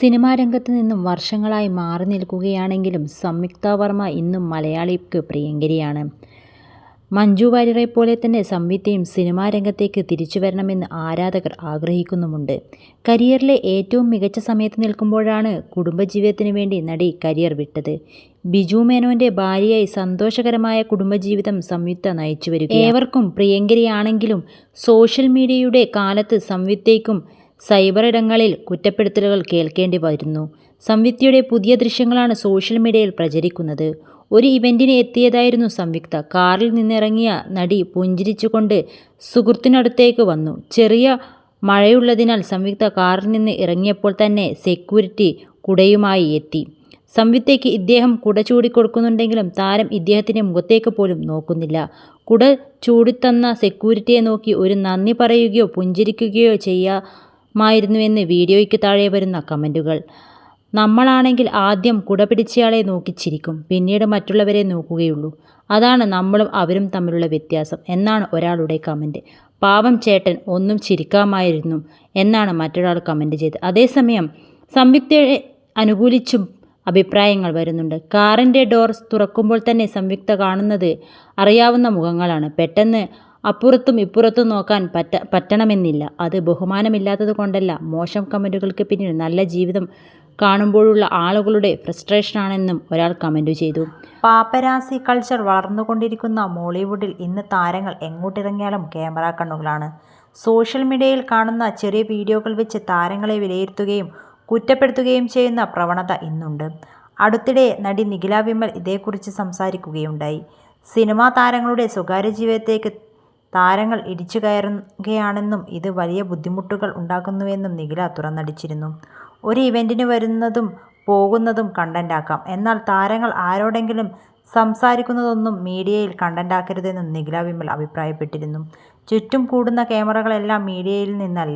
Cinema രംഗത്ത് നിന്നും വർഷങ്ങളായി മാറി നിൽക്കുകയാണെങ്കിലും സംയുക്ത വർമ്മ ഇന്നും മലയാളിക്ക് പ്രിയങ്കരിയാണ്. മഞ്ജു വാര്യരെപ്പോലെ തന്നെ സംയുക്തയും സിനിമാ രംഗത്തേക്ക് തിരിച്ചു വരണമെന്ന് ആരാധകർ ആഗ്രഹിക്കുന്നുമുണ്ട്. കരിയറിലെ ഏറ്റവും മികച്ച സമയത്ത് നിൽക്കുമ്പോഴാണ് കുടുംബജീവിതത്തിന് വേണ്ടി നടി കരിയർ വിട്ടത്. ബിജു മേനോന്റെ ഭാര്യയായി സന്തോഷകരമായ കുടുംബജീവിതം സംയുക്ത നയിച്ചു വരും ഏവർക്കും പ്രിയങ്കരിയാണെങ്കിലും സോഷ്യൽ മീഡിയയുടെ കാലത്ത് സംയുക്തയ്ക്കും സൈബറിടങ്ങളിൽ കുറ്റപ്പെടുത്തലുകൾ കേൾക്കേണ്ടി വരുന്നു. സംയുക്തയുടെ പുതിയ ദൃശ്യങ്ങളാണ് സോഷ്യൽ മീഡിയയിൽ പ്രചരിക്കുന്നത്. ഒരു ഇവന്റിന് എത്തിയതായിരുന്നു സംയുക്ത. കാറിൽ നിന്നിറങ്ങിയ നടി പുഞ്ചിരിച്ചുകൊണ്ട് സുഹൃത്തിനടുത്തേക്ക് വന്നു. ചെറിയ മഴയുള്ളതിനാൽ സംയുക്ത കാറിൽ നിന്ന് ഇറങ്ങിയപ്പോൾ തന്നെ സെക്യൂരിറ്റി കുടയുമായി എത്തി. സംയുക്തയ്ക്ക് ഇദ്ദേഹം കുട ചൂടിക്കൊടുക്കുന്നുണ്ടെങ്കിലും താരം ഇദ്ദേഹത്തിന്റെ മുഖത്തേക്ക് പോലും നോക്കുന്നില്ല. കുട ചൂടിത്തന്ന സെക്യൂരിറ്റിയെ നോക്കി ഒരു നന്ദി പറയുകയോ പുഞ്ചിരിക്കുകയോ ചെയ്യാമായിരുന്നുവെന്ന് വീഡിയോയ്ക്ക് താഴെ വരുന്ന കമന്റുകൾ നമ്മളാണെങ്കിൽ ആദ്യം കുട പിടിച്ചയാളെ നോക്കി ചിരിക്കും. പിന്നീട് മറ്റുള്ളവരെ നോക്കുകയുള്ളൂ. അതാണ് നമ്മളും അവരും തമ്മിലുള്ള വ്യത്യാസം എന്നാണ് ഒരാളുടെ കമന്റ് പാവം ചേട്ടൻ ഒന്നും ചിരിക്കാമായിരുന്നു എന്നാണ് മറ്റൊരാൾ കമന്റ് ചെയ്തത്. അതേസമയം സംയുക്തയെ അനുകൂലിച്ചും അഭിപ്രായങ്ങൾ വരുന്നുണ്ട്. കാറിന്റെ ഡോർ തുറക്കുമ്പോൾ തന്നെ സംയുക്ത കാണുന്നത് അറിയാവുന്ന മുഖങ്ങളാണ്. പെട്ടെന്ന് അപ്പുറത്തും ഇപ്പുറത്തും നോക്കാൻ പറ്റ പറ്റണമെന്നില്ല. അത് ബഹുമാനമില്ലാത്തത് കൊണ്ടല്ല മോശം കമന്റുകൾക്ക് പിന്നിൽ നല്ല ജീവിതം കാണുമ്പോഴുള്ള ആളുകളുടെ ഫ്രസ്ട്രേഷനാണെന്നും ഒരാൾ കമന്റ് ചെയ്തു. പാപ്പരാസി കൾച്ചർ വളർന്നുകൊണ്ടിരിക്കുന്ന മോളിവുഡിൽ ഇന്ന് താരങ്ങൾ എങ്ങോട്ടിറങ്ങിയാലും ക്യാമറ കണ്ണുകളാണ്. സോഷ്യൽ മീഡിയയിൽ കാണുന്ന ചെറിയ വീഡിയോകൾ വെച്ച് താരങ്ങളെ വിലയിരുത്തുകയും കുറ്റപ്പെടുത്തുകയും ചെയ്യുന്ന പ്രവണത ഇന്നുണ്ട്. അടുത്തിടെ നടി നിഖില വിമൽ ഇതേക്കുറിച്ച് സംസാരിക്കുകയുണ്ടായി. സിനിമാ താരങ്ങളുടെ സ്വകാര്യ ജീവിതത്തിലേക്ക് താരങ്ങൾ ഇടിച്ചുകയറുകയാണെന്നും ഇത് വലിയ ബുദ്ധിമുട്ടുകൾ ഉണ്ടാക്കുന്നുവെന്നും നിഖില തുറന്നടിച്ചിരുന്നു. ഒരു ഇവന്റിന് വരുന്നതും പോകുന്നതും കണ്ടന്റാക്കാം. എന്നാൽ താരങ്ങൾ ആരോടെങ്കിലും സംസാരിക്കുന്നതൊന്നും മീഡിയയിൽ കണ്ടന്റാക്കരുതെന്നും നിഖില വിമൽ അഭിപ്രായപ്പെട്ടിരുന്നു. ചുറ്റും കൂടുന്ന ക്യാമറകളെല്ലാം മീഡിയയിൽ നിന്നല്ല.